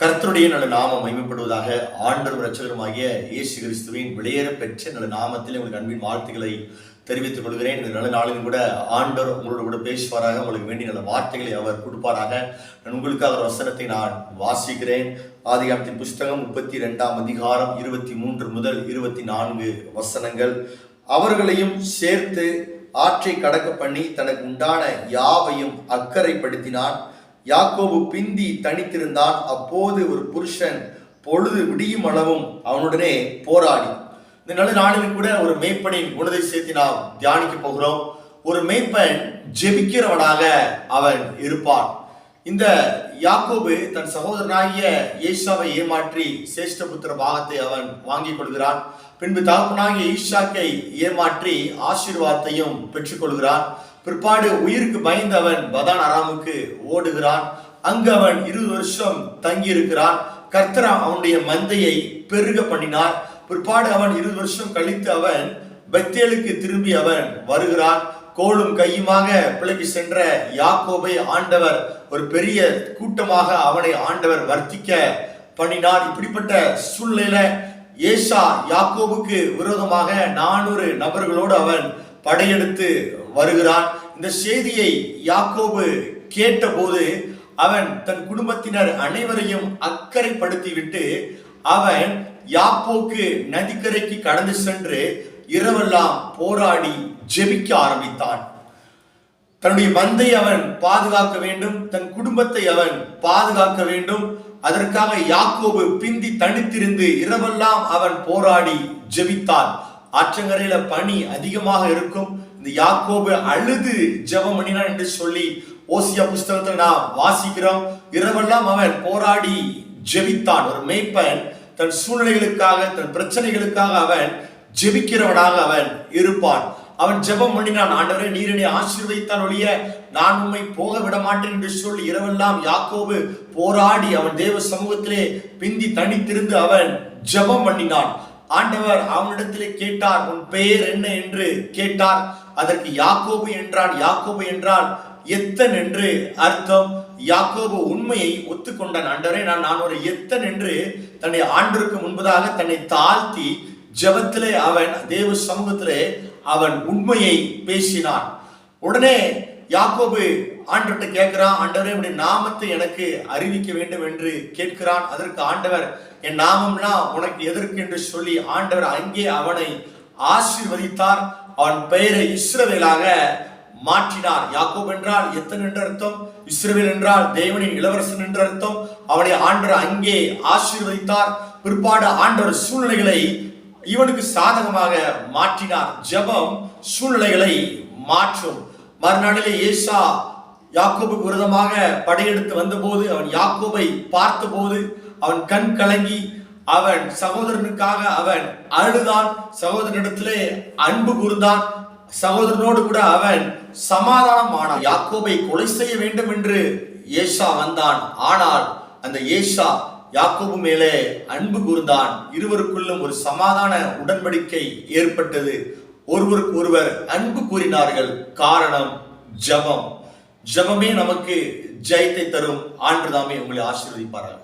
கர்த்தருடைய நல்ல நாமம் மகிமைப்படுவதாக ஆண்டவர் ரட்சகருமாகிய இயேசு கிறிஸ்துவின் வெளியேற பெற்ற நல்ல நாமத்தில் உங்களுக்கு அன்பின் வாழ்த்துக்களை தெரிவித்துக் கொள்கிறேன். இந்த நல்ல நாளிலும் கூட ஆண்டவர் உங்களோட கூட பேசுவாராக உங்களுக்கு வேண்டிய நல்ல வார்த்தைகளை அவர் கொடுப்பாராக. நான் உங்களுக்காக அவர் வசனத்தை நான் வாசிக்கிறேன். ஆதிகாரத்தின் புஸ்தகம் முப்பத்தி ரெண்டாம் அதிகாரம் இருபத்தி மூன்று முதல் இருபத்தி நான்கு வசனங்கள். அவர்களையும் சேர்த்து ஆற்றை கடக்க பண்ணி தனக்கு உண்டான யாவையும் அக்கறைப்படுத்தினான். யாக்கோபு பிந்தி தனித்திருந்தான் அப்போது ஒரு புருஷன் பொழுது விடியும் அளவும் அவனுடனே போராடி. இந்த நல்ல நாளில் கூட ஒரு மேய்ப்பனின் குணதிசயத்தை நாம் தியானிக்க போகிறோம். ஒரு மேய்ப்பன் ஜெபிக்கிறவனாக அவன் இருப்பான். இந்த யாக்கோபு தன் சகோதரனாகிய ஏசாவை ஏமாற்றி சேஷ்டபுத்திர பாகத்தை அவன் வாங்கிக் கொள்கிறான். பின்பு தகப்பனாகிய ஈஷாக்கை ஏமாற்றி ஆசீர்வாதத்தையும் பெற்றுக்கொள்கிறான் பிற்பாடு உயிருக்கு பயந்தவன் பதான் அராமுக்கு ஓடுகிறான். அங்கு அவன் இருபது வருஷம் தங்கி இருக்கிறான் கர்த்தரா அவனுடைய மந்தையை பெருக பண்ணினார். பிற்பாடு அவன் இருபது வருஷம் கழித்து அவன் பெத்தேலுக்கு திரும்பி அவன் வருகிறான். கோலும் கையுமாக பிழைக்கு சென்ற யாக்கோபை ஆண்டவர் ஒரு பெரிய கூட்டமாக அவனை ஆண்டவர் வர்த்திக்க பண்ணினார். இப்படிப்பட்ட சூழ்நிலையில ஏஷா யாக்கோபுக்கு விரோதமாக நானூறு நபர்களோடு அவன் படையெடுத்து வருகிறான். இந்த செய்தியை யாக்கோபு கேட்டபோது அவன் தன் குடும்பத்தினர் அனைவரையும் அக்கறைப்படுத்திவிட்டு அவன் யாப்போக்கு நதிக்கரைக்கு கடந்து சென்று இரவெல்லாம் போராடி ஜெபிக்க ஆரம்பித்தான். தன்னுடைய மந்தை அவன் பாதுகாக்க வேண்டும் தன் குடும்பத்தை அவன் பாதுகாக்க வேண்டும். அதற்காக யாக்கோபு பிந்தி தனித்திருந்து இரவெல்லாம் அவன் போராடி ஜெபித்தான். ஆற்றங்கரையில பனி அதிகமாக இருக்கும். இந்த யாக்கோபு அழுது ஜெபம் பண்ணினான் என்று சொல்லி ஓசியா புஸ்தகத்தில் நாம் வாசிக்கிறோம். இரவெல்லாம் அவன் போராடி ஜெபித்தான். ஒரு மேய்ப்பன் தன் சூழ்நிலைகளுக்காக தன் பிரச்சனைகளுக்காக அவன் ஜெபிக்கிறவனாக அவன் இருப்பான். அவன் ஜெபம் பண்ணினான். ஆண்டவரே நீரனை ஆசீர்வதித்தான் ஒழிய நான் உண்மை போக விட மாட்டேன் என்று சொல்லி இரவெல்லாம் யாக்கோபு போராடி அவன் தேவ சமூகத்திலே பிந்தி தனித்திருந்து அவன் ஜெபம் பண்ணினான். ஆண்டவர் அவனிடத்திலே கேட்டார் உன் பெயர் என்ன? என்று கேட்டார். அதற்கு யாக்கோபு என்றான் யாக்கோபு என்றால் எத்தன்? என்று அர்த்தம் யாக்கோபு உண்மையை ஒத்துக்கொண்டான். ஆண்டவரே நான் நான் ஒரு எத்தன் என்று தன்னை ஆண்டிற்கு முன்பதாக தன்னை தாழ்த்தி ஜபத்திலே அவன் தேவ சமூகத்திலே அவன் உண்மையை பேசினான். உடனே யாக்கோபு ஆண்டவர்கிட்ட கேட்கிறான் ஆண்டவரே உடைய நாமத்தை எனக்கு அறிவிக்க வேண்டும் என்று கேட்கிறான். அதற்கு ஆண்டவர் என் நாமம்னா உனக்கு எதற்கு? என்று சொல்லி ஆண்டவர் அங்கே அவனை ஆசீர்வதித்தார். அவன் பெயரை இஸ்ரவேலாக மாற்றினார். யாக்கோப் என்றால் எத்தன் என்று அர்த்தம்? இஸ்ரவேல் என்றால் தேவனின் இளவரசன் என்று அர்த்தம். அவனை ஆண்டவர் அங்கே ஆசீர்வதித்தார். பிற்பாடு ஆண்டவர் சூழ்நிலைகளை இவனுக்கு சாதகமாக மாற்றினார். ஜெபம் சூழ்நிலைகளை மாற்றும். மறுநாளிலே ஏசா யாக்கோபுக்கு விரதமாக படையெடுத்து வந்தபோது அவன் யாக்கோபை பார்த்தபோது அவன் கண் கலங்கி அவன் சகோதரனுக்காக அவன் அழுதான். சகோதரனிடத்திலே அன்பு கூர்ந்தான். சகோதரனோடு கூட அவன் சமாதானம் ஆனான். யாக்கோபை கொலை செய்ய வேண்டும் என்று ஏஷா வந்தான். ஆனால் அந்த ஏஷா யாக்கோபு மேலே அன்பு கூர்ந்தான். இருவருக்குள்ளும் ஒரு சமாதான உடன்படிக்கை ஏற்பட்டது. ஒருவருக்கு ஒருவர் அன்பு கூறினார்கள். காரணம் ஜபம். ஜபமே நமக்கு ஜெயத்தை தரும். ஆண்டுதாமே உங்களை ஆசீர்வதிப்பார்கள்